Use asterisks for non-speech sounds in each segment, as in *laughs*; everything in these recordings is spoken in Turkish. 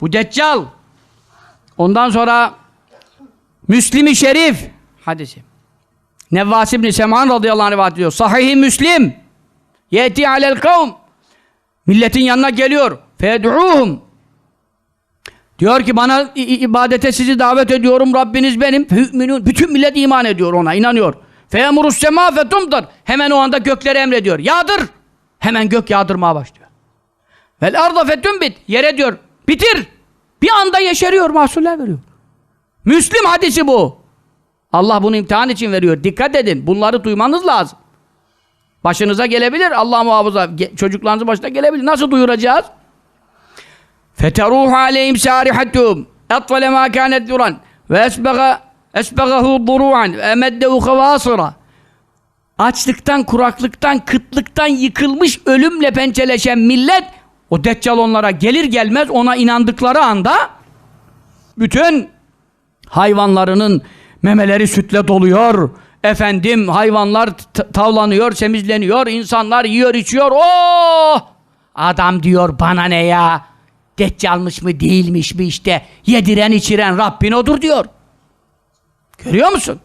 Bu Deccal. Ondan sonra Müslim-i Şerif hadisi. Nevvas ibn Sem'an radıyallahu anh rivayet. Sahih-i Müslim. Yeti alel kavm. Milletin yanına geliyor. Fed'uhum. Diyor ki bana ibadete sizi davet ediyorum. Rabbiniz benim. Bütün millet iman ediyor ona, inanıyor. Feyemurus sema fetumdur. Hemen o anda gökleri emrediyor. Yağdır. Hemen gök yağdırmaya başlıyor. Vel arda fetumbit. Yere diyor. Bitir. Bir anda yeşeriyor, mahsuller veriyor. Müslim hadisi bu. Allah bunu imtihan için veriyor. Dikkat edin. Bunları duymanız lazım. Başınıza gelebilir. Allah muhafaza. Ge- Çocuklarınızın başına gelebilir. Nasıl duyuracağız? Feteruhu aleyhim sarihatum. Etfale ma kânet duran. Ve esbega esbegahu duru'an. Emeddehu havasıra. Açlıktan, kuraklıktan, kıtlıktan yıkılmış, ölümle pençeleşen millet o deccal onlara gelir gelmez ona inandıkları anda bütün hayvanlarının memeleri sütle doluyor. Efendim hayvanlar tavlanıyor, semizleniyor, insanlar yiyor, içiyor. Oh! Adam diyor bana ne ya? Deccalmış mı değilmiş mi işte yediren içiren Rabbin odur diyor. Görüyor musun?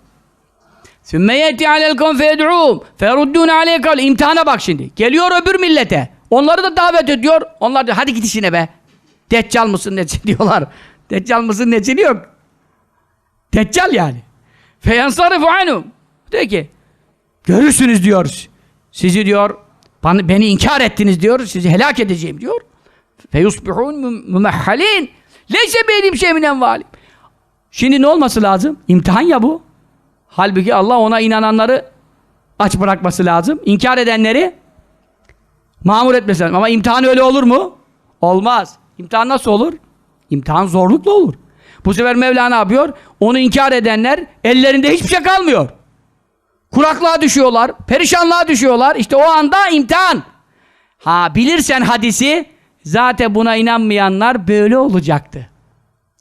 Yeti alel kon fed'ûm feruddûne aleyhe kavle. İmtihana bak şimdi. Geliyor öbür millete. Onları da davet ediyor. Onlar diyor hadi git işine be. Deccal mısın nesin *laughs* diyorlar. Deccal mısın necini yok. Deccal yani. Feyansarifu anhum. Diyor ki görürsünüz diyor. Sizi diyor beni inkar ettiniz diyor. Sizi helak edeceğim diyor. Feyusbihun mümehhalin. Leyse benim şeyminen valim. Şimdi ne olması lazım? İmtihan ya bu. Halbuki Allah ona inananları aç bırakması lazım. İnkar edenleri mamur lazım. Ama imtihan öyle olur mu? Olmaz. İmtihan nasıl olur? İmtihan zorlukla olur. Bu sefer Mevla ne yapıyor? Onu inkar edenler ellerinde hiçbir şey kalmıyor. Kuraklığa düşüyorlar, perişanlığa düşüyorlar. İşte o anda imtihan. Ha bilirsen hadisi zaten buna inanmayanlar böyle olacaktı.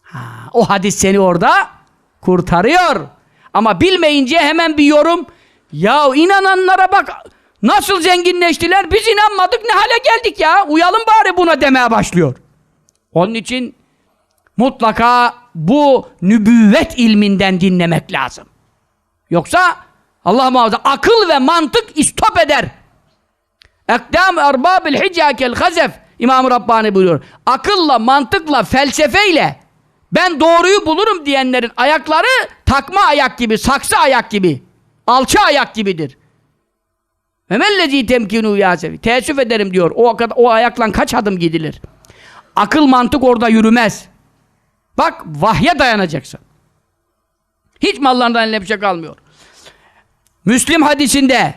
Ha, o hadis seni orada kurtarıyor. Ama bilmeyince hemen bir yorum. Ya inananlara bak nasıl zenginleştiler biz inanmadık ne hale geldik ya. Uyalım bari buna demeye başlıyor. Onun için mutlaka bu nübüvvet ilminden dinlemek lazım. Yoksa Allah muhafaza akıl ve mantık istop eder. Ekdam erbabil hicakel hazef İmam-ı Rabbani buyuruyor. Akılla, mantıkla, felsefeyle ben doğruyu bulurum diyenlerin ayakları takma ayak gibi, saksı ayak gibi, alçı ayak gibidir. Memellezi temkinu yasevi. Teessüf ederim diyor. O, o ayakla kaç adım gidilir? Akıl mantık orada yürümez. Bak vahye dayanacaksın. Hiç mallarından eline bir şey kalmıyor. Müslim hadisinde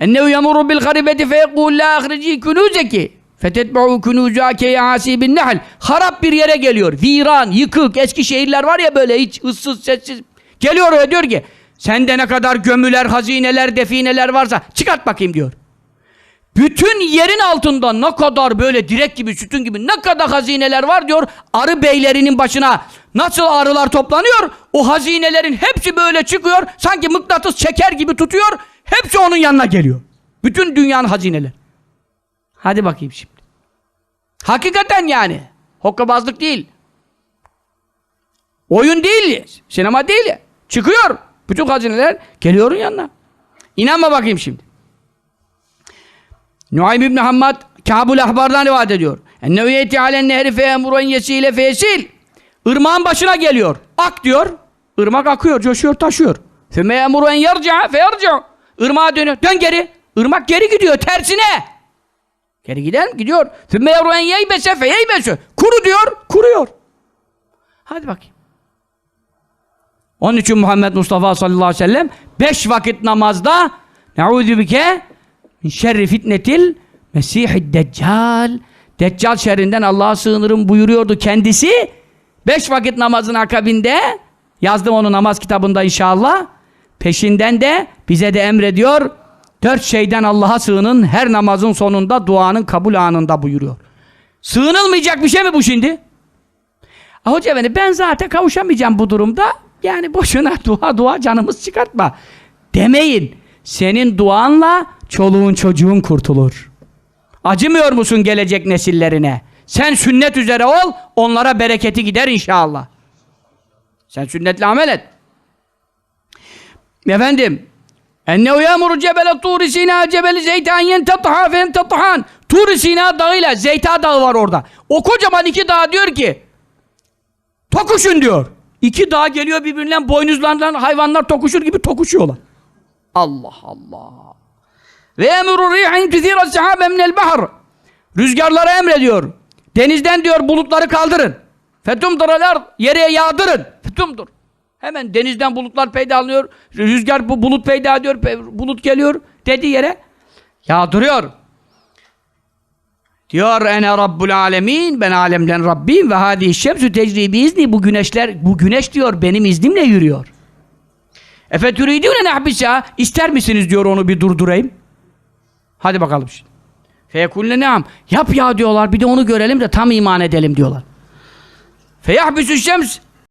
ennehu yamuru bil garibeti fe yekul la ahrici kunuzeki fetetbe'u kunuzuha keyasi bin nehl harap bir yere geliyor. Viran, yıkık, eski şehirler var ya böyle hiç ıssız, sessiz. Geliyor ve diyor ki sende ne kadar gömüler, hazineler, defineler varsa çıkart bakayım diyor. Bütün yerin altında ne kadar böyle direk gibi, sütun gibi ne kadar hazineler var diyor. Arı beylerinin başına nasıl arılar toplanıyor? O hazinelerin hepsi böyle çıkıyor. Sanki mıknatıs çeker gibi tutuyor. Hepsi onun yanına geliyor. Bütün dünyanın hazineleri. Hadi bakayım şimdi. Hakikaten yani. Hokkabazlık değil. Oyun değil. Sinema değil. Çıkıyor. Bütün hazineler geliyor onun yanına. İnanma bakayım şimdi. Nuaym İbni Hammad Kabul Ahbar'dan rivayet ediyor. Ennehu yeti alen nehri fe emru en yesile fe yesil. Irmağın başına geliyor. Ak diyor. Irmak akıyor, coşuyor, taşıyor. En yarca fe yarca. Irmağa dönüyor. Dön geri. Irmak geri gidiyor tersine. Geri gider mi? Gidiyor. En yeybese fe yeybese. Kuru diyor, kuruyor. Hadi bakayım. Onun için Muhammed Mustafa sallallahu aleyhi ve sellem beş vakit namazda Ne'udü bike min şerri fitnetil mesihid deccal Deccal şerrinden Allah'a sığınırım buyuruyordu kendisi. Beş vakit namazın akabinde yazdım onu namaz kitabında inşallah. Peşinden de bize de emrediyor. Dört şeyden Allah'a sığının her namazın sonunda duanın kabul anında buyuruyor. Sığınılmayacak bir şey mi bu şimdi? "Ah Hoca efendi ben zaten kavuşamayacağım bu durumda. Yani boşuna *laughs* dua dua canımız çıkartma. Demeyin. Senin duanla çoluğun çocuğun kurtulur. Acımıyor musun gelecek nesillerine? Sen sünnet üzere ol, onlara bereketi gider inşallah. Sen sünnetle amel et. Efendim, Ennehu yamuru cebele Tur Sina cebeli zeytan yentetha fe yentethan. Tur Sina dağıyla Zeyta dağı var orada. O kocaman iki dağ diyor ki tokuşun diyor. İki dağ geliyor birbirinden boynuzlarından hayvanlar tokuşur gibi tokuşuyorlar. Allah Allah. Ve emru rihin tüthira sahabe minel bahr. Rüzgarlara emrediyor. Denizden diyor bulutları kaldırın. Fetumduralar yere yağdırın. Fetumdur. Hemen denizden bulutlar peyda Rüzgar bu bulut peyda ediyor. Bulut geliyor. Dediği yere yağdırıyor. Diyor ene rabbul alemin ben alemden Rabbim ve hadi şemsü tecri izni bu güneşler bu güneş diyor benim iznimle yürüyor. Efe türidûne nehbisa ister misiniz diyor onu bir durdurayım. Hadi bakalım şimdi. Feyekulle neam. Yap ya diyorlar bir de onu görelim de tam iman edelim diyorlar. Feyahbüsü şems